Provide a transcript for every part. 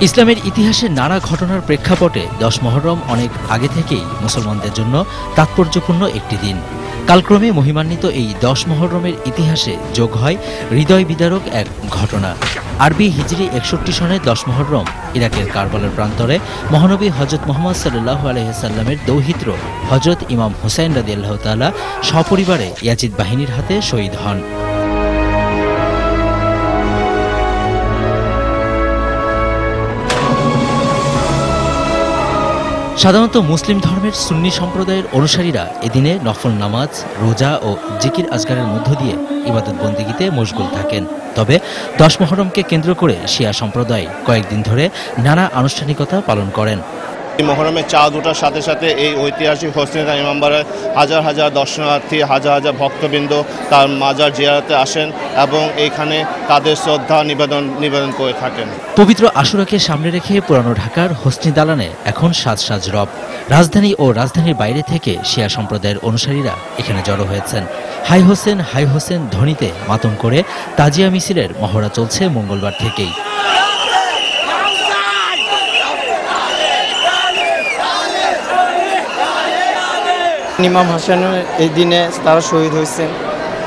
ইসলামের ইতিহাসে নানা ঘটনার প্রেক্ষাপটে দশ মহরম অনেক আগে থেকেই মুসলমানদের জন্য তাৎপর্যপূর্ণ একটি দিন। কালক্রমে মহিমান্বিত এই দশ মহরমের ইতিহাসে যোগ হয় হৃদয় বিদারক এক ঘটনা। আরবি হিজরি একষট্টি সনে দশ মহরম ইরাকের কারবালের প্রান্তরে মহানবী হজরত মোহাম্মদ সাল্লাহ আলহিসাল্লামের দৌহিত্র হজরত ইমাম হুসাইন রাদি আল্লাহ তালা সপরিবারে ইয়াজিদ বাহিনীর হাতে শহীদ হন। সাধারণত মুসলিম ধর্মের সুন্নি সম্প্রদায়ের অনুসারীরা এদিনে নফল নামাজ, রোজা ও জিকির আজগারের মধ্য দিয়ে ইবাদত বন্দিগিতে মশগুল থাকেন। তবে দশ মহরমকে কেন্দ্র করে শিয়া সম্প্রদায় কয়েকদিন ধরে নানা আনুষ্ঠানিকতা পালন করেন। মহরমের চাঁদ ওঠার সাথে সাথে এই ঐতিহাসিক হোসেন ইমামবারে হাজার হাজার দর্শনার্থী, হাজার হাজার ভক্তবৃন্দ তার মাজার জিয়ারাতে আসেন এবং এইখানে তাদের শ্রদ্ধা নিবেদন নিবেদন করে থাকেন। পবিত্র আশুরাকে সামনে রেখে পুরানো ঢাকার হোসনি দালানে এখন সাজ সাজ রব। রাজধানী ও রাজধানীর বাইরে থেকে শিয়া সম্প্রদায়ের অনুসারীরা এখানে জড়ো হয়েছেন। হাই হোসেন হাই হোসেন ধ্বনিতে মাতম করে তাজিয়া মিছিলের মহড়া চলছে মঙ্গলবার থেকেই। ইমাম হাসান এই দিনে তারা শহীদ হয়েছেন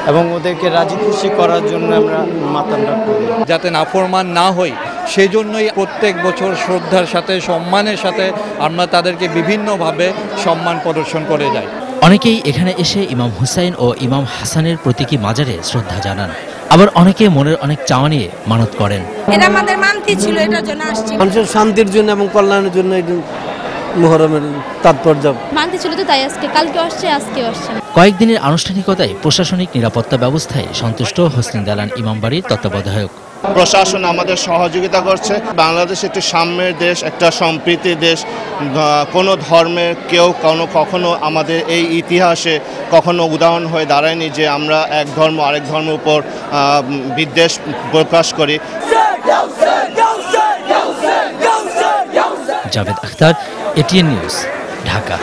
এবং ওদেরকে রাজি খুশি করার জন্য আমরা মাতামটা করি। যাতে নাফরমান না হই সেই জন্যই প্রত্যেক বছর শ্রদ্ধার সাথে সম্মানের সাথে আমরা তাদেরকে বিভিন্নভাবে সম্মান প্রদর্শন করে যাই। অনেকেই এখানে এসে ইমাম হুসাইন ও ইমাম হাসানের প্রতীকী মাজারে শ্রদ্ধা জানান। আবার অনেকে মনের অনেক চাওয়া নিয়ে মানত করেন। এটা আমাদের মানতি ছিল এটার জন্য আসছি। মানুষের শান্তির জন্য এবং কল্যাণের জন্য এই মুহরমের তাৎপর্য মানতে ছিল তো তাই আজকে কালকে আসছে আজকেও আসছে কয়েকদিনের আনুষ্ঠানিকতায় প্রশাসনিক নিরাপত্তা ব্যবস্থায় সন্তুষ্ট হোসেন দালান ইমামবাড়ির তত্ত্বাবধায়ক প্রশাসন আমাদের সহযোগিতা করছে বাংলাদেশ একটি সাম্যের দেশ একটা সম্প্রীতির দেশ কোনো ধর্মের কেউ কোনো কখনো আমাদের এই ইতিহাসে কখনো উদাহরণ হয়ে দাঁড়ায়নি যে আমরা এক ধর্ম আরেক ধর্মের উপর বিদ্বেষ প্রকাশ করি জাভেদ আখতার এটিএন নিউজ ঢাকা